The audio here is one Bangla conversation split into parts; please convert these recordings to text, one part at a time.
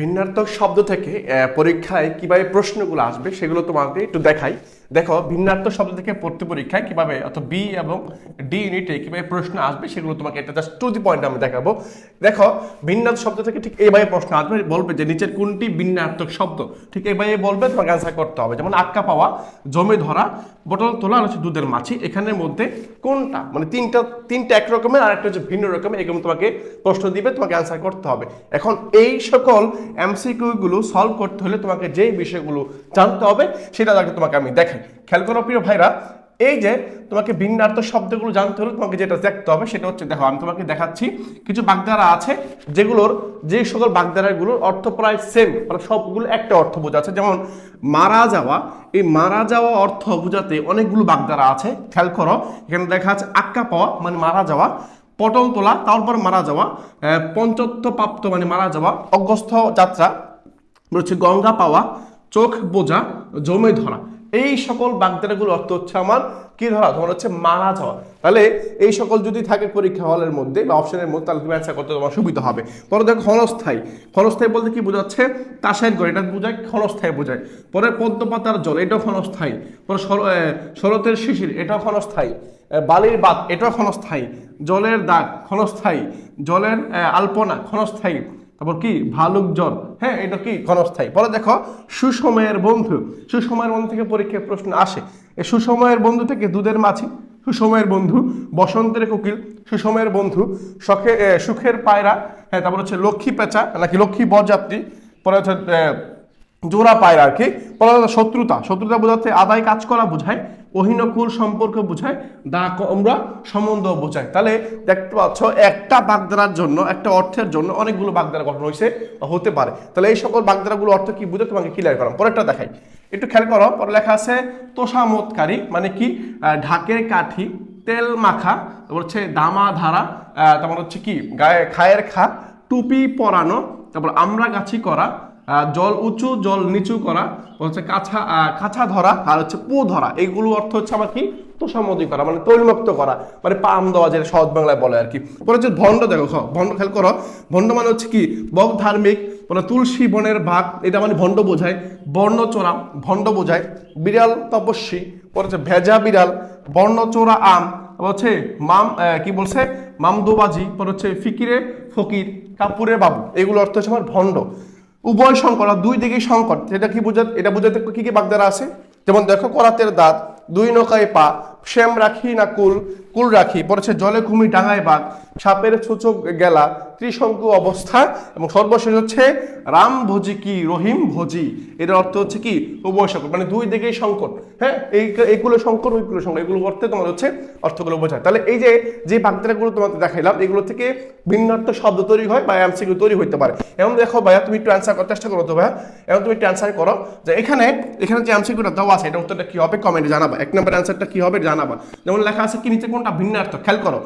ভিন্নার্থক শব্দ থেকে পরীক্ষায় কীভাবে প্রশ্নগুলো আসবে সেগুলো তোমাকে একটু দেখাই। দেখো ভিন্নার্থক শব্দ থেকে পড়তে পরীক্ষায় কীভাবে অর্থাৎ বি এবং ডি ইউনিটে কীভাবে প্রশ্ন আসবে সেগুলো তোমাকে এটা জাস্ট টু দি পয়েন্ট আমি দেখাবো। দেখো ভিন্নার্থ শব্দ থেকে ঠিক এইভাবে প্রশ্ন আসবে, বলবে যে নিচের কোনটি ভিন্নার্থক শব্দ? ঠিক এইভাবে বলবে, তোমাকে অ্যান্সার করতে হবে। যেমন আটকা পাওয়া, জমে ধরা, বোতল তোলা, আর হচ্ছে দুধের মাছি। এখানের মধ্যে কোনটা? মানে তিনটা তিনটা এক রকমের আর একটা হচ্ছে ভিন্ন রকমের, এরকম তোমাকে প্রশ্ন দিবে, তোমাকে অ্যান্সার করতে হবে। এখন এই সকল এমসিকিউগুলো সলভ করতে হলে তোমাকে যে বিষয়গুলো জানতে হবে, সেটা আগে তোমাকে আমি দেখাই। খেয়াল করো প্রিয় ভাইরা, এই যে তোমাকে ভিন্নার্থ শব্দগুলো জানতে হলে তোমাকে যেটা দেখতে হবে সেটা হচ্ছে, দেখো আমি তোমাকে দেখাচ্ছি, কিছু বাগধারা আছে যেগুলোর যে সকল বাগধারাগুলোর অর্থ প্রায় সেম মানে সবগুলো একটা অর্থ বোঝাচ্ছে যেমন, মারা যাওয়া, এই মারা যাওয়া অর্থ বোঝাতে অনেকগুলো বাগধারা আছে, খেয়াল করো, এখানে দেখা যাচ্ছে আক্কা পাওয়া মানে মারা যাওয়া, পটল তোলা, তারপর মারা যাওয়া পঞ্চত্ব প্রাপ্ত মানে মারা যাওয়া অগস্ত যাত্রা হচ্ছে গঙ্গা পাওয়া, চোখ বোঝা, জমে ধরা। এই সকল বাগদারাগুলো অর্থ হচ্ছে আমার কি ধরা? তোমার হচ্ছে মারা যাওয়া। তাহলে এই সকল যদি থাকে পরীক্ষা হলের মধ্যে বা অপশনের মধ্যে, তাহলে তুমি অ্যান্সার করতে তোমার সুবিধা হবে। পরে দেখো ক্ষণস্থায়ী। ক্ষণস্থায়ী বলতে কি বোঝাচ্ছে? তাসের ঘর এটা বোঝায় ক্ষণস্থায়ী বোঝায়। পরে পদ্মপাতার জল, এটাও ক্ষণস্থায়ী। পরে শরতের শিশির, এটাও ক্ষণস্থায়ী। বালির বাদ এটাও ক্ষণস্থায়ী। জলের দাগ, ক্ষণস্থায়ী। জলের আলপনা, ক্ষণস্থায়ী। তারপর কি? ভালুক জল হ্যাঁ এটা কি? ক্ষণস্থায়ী। পরে দেখো সুসময়ের বন্ধু। সুসময়ের বন্ধু থেকে পরীক্ষায় প্রশ্ন আসে। এই সুসময়ের বন্ধু থেকে দুধের মাছি। সুসময়ের বন্ধু, বসন্তের কোকিল। সুসময়ের বন্ধু, শখে সুখের পায়রা। হ্যাঁ তারপর হচ্ছে লক্ষ্মী পেঁচা, নাকি লক্ষ্মী বরযাত্রী। পরে হচ্ছে জোড়া পায়রা আর কি। পরে শত্রুতা। শত্রুতা বোঝাতে আদায় কাজ করা বোঝায়। অহিনকুল সম্পর্ক বোঝায় দা আমরা সম্বন্ধ বোঝায়। তাহলে দেখতে পাচ্ছ, একটা বাগদারার জন্য, একটা অর্থের জন্য অনেকগুলো বাগদারা গঠন হয়েছে হতে পারে। তাহলে এই সকল বাগদারাগুলো অর্থ কি বুঝে তোমাকে ক্লিয়ার করাম। পরেরটা দেখাই। একটু খেয়াল করো, পরে লেখা আছে তোষামতকারী মানে কি? ঢাকের কাঠি, তেল মাখা, তারপর হচ্ছে দামা ধারা তারপর হচ্ছে কি? গায়ে, খায়ের খা, টুপি পরানো, তারপর আমরা গাছি করা জল উঁচু, জল নিচু করা হচ্ছে কাছা কাছা ধরা আর হচ্ছে পো ধরা, এইগুলো অর্থ হচ্ছে আমার কি? তোষামদি করা মানে তৈলমুক্ত করা মানে পাম দেওয়া যেটা সহজ বাংলায় বলে আর কি। পরে হচ্ছে ভণ্ড, দেখো ভণ্ড খেয়াল করো, ভণ্ড মানে হচ্ছে কি? বক ধার্মিক মানে তুলসী বনের ভাগ এটা মানে ভণ্ড বোঝায়, বর্ণচোরা, ভণ্ড বোঝায়, বিড়াল তপস্বী, পরে হচ্ছে ভেজা বিড়াল, বর্ণচোরা আম হচ্ছে মাম কি বলছে? মামদোবাজি, পরে হচ্ছে ফিকিরে ফকির কাপুরে বাবু, এগুলো অর্থ হচ্ছে আমার ভণ্ড। উভয় সংকট দুই দিকে সংকট এটা কি বোঝা এটা বোঝাতে কি কি বাগদারা আছে? যেমন দেখো, করাতের দাঁত, দুই নৌকায় পা শ্যাম রাখি না কুল কুল রাখি পড়েছে জলে কুমি ডাঙায় বাঘ, সাপের ছুচক গেলা ত্রিশঙ্কু অবস্থা এবং সর্বশেষ হচ্ছে রাম ভোজি কি, রহিম ভোজি। এটার অর্থ হচ্ছে কি? উভয় সংকট মানে দুই দিকেই সংকট। হ্যাঁ? এই এইগুলো সংকট ওইগুলো সংকট। এগুলো অর্থে তোমার হচ্ছে অর্থগুলো বোঝায়। তাহলে এই যে যে বাগদারাগুলো তোমাকে দেখাইলাম, এগুলো থেকে ভিন্নার্থ শব্দ তৈরি হয় বা এমসিকিউ তৈরি হতে পারে। এখন দেখো ভাইয়া, তুমি একটু অ্যান্সার করার চেষ্টা করো তো ভাইয়া। এখন তুমি একটু অ্যান্সার করো যে এখানে এখানে যে এমসিকিউটা দেওয়া আছে এটা উত্তরটা কি হবে? কমেন্টে জানাবা। এক নম্বর অ্যান্সারটা কি হবে? জানাবা। যেমন লেখা আছে কি নিচে কোনটা ভিন্নার্থ? খেয়াল করো।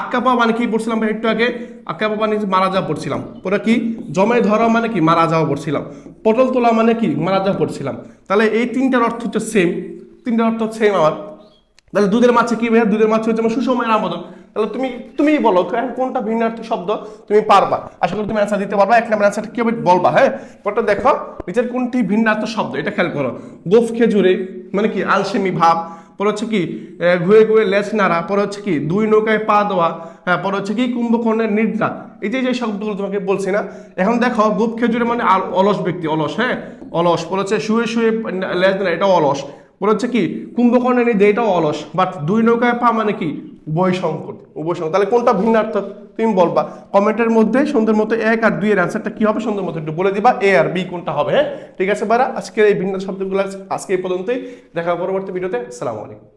আক্কাপা মানে কি পড়ছিলাম ভাই একটু আগে? আক্কাপা মানে যে মারা যাওয়া পড়ছিলাম। পরে কি? জমে ধরা মানে কি? মারা যাওয়া পড়ছিলাম। পটল তোলা মানে কি? মারা যাওয়া পড়ছিলাম। তাহলে এই তিনটার অর্থ হচ্ছে সেম তিনটার অর্থ সেম আমার। তাহলে দুধের মাছে কি ভাইয়া? দুধের মাছ হচ্ছে আমার সুসময়ের আমোদন তাহলে তুমি তুমি বলো এখন কোনটা ভিন্নার্থী শব্দ তুমি পারবা? আশা করি তুমি অ্যান্সার দিতে পারবা। এক নম্বর অ্যান্সারটা কি হবে বলবা হ্যাঁ? পরটা দেখো, নিচের কোনটি ভিন্নার্থ শব্দ? এটা খেয়াল করো। গোফ খেজুরে মানে কি? আলসেমি ভাব। পরে হচ্ছে কি ঘুরে ঘুরে লেজ নাড়া। পরে হচ্ছে কি, দুই নৌকায় পা দেওয়া। হ্যাঁ পরে হচ্ছে কি, কুম্ভকর্ণের নিদ্রা। এই যে যে শব্দগুলো তোমাকে বলছি না, এখন দেখো গুপ খেজুরে মানে অলস ব্যক্তি, অলস হ্যাঁ? অলস, বলেছে শুয়ে শুয়ে লেজ নাড়া এটাও অলস। বলেছে কি কুম্ভকর্ণের নিধে এটাও অলস। বাট দুই নৌকায় পা মানে কি? উভয় সংকট উভয় সংকট। তাহলে কোনটা ভিন্নার্থ তুমি বলবা, কমেন্টের মধ্যে সুন্দর মতো এক আর দুই এর অ্যান্সারটা কি হবে? সুন্দর মতো একটু বলে দিবা, এ আর বি কোনটা হবে হ্যাঁ? ঠিক আছে, বারা? আজকের এই ভিন্ন শব্দগুলো আজকে এই পর্যন্তই। দেখা পরবর্তী ভিডিওতে। আসসালামু আলাইকুম।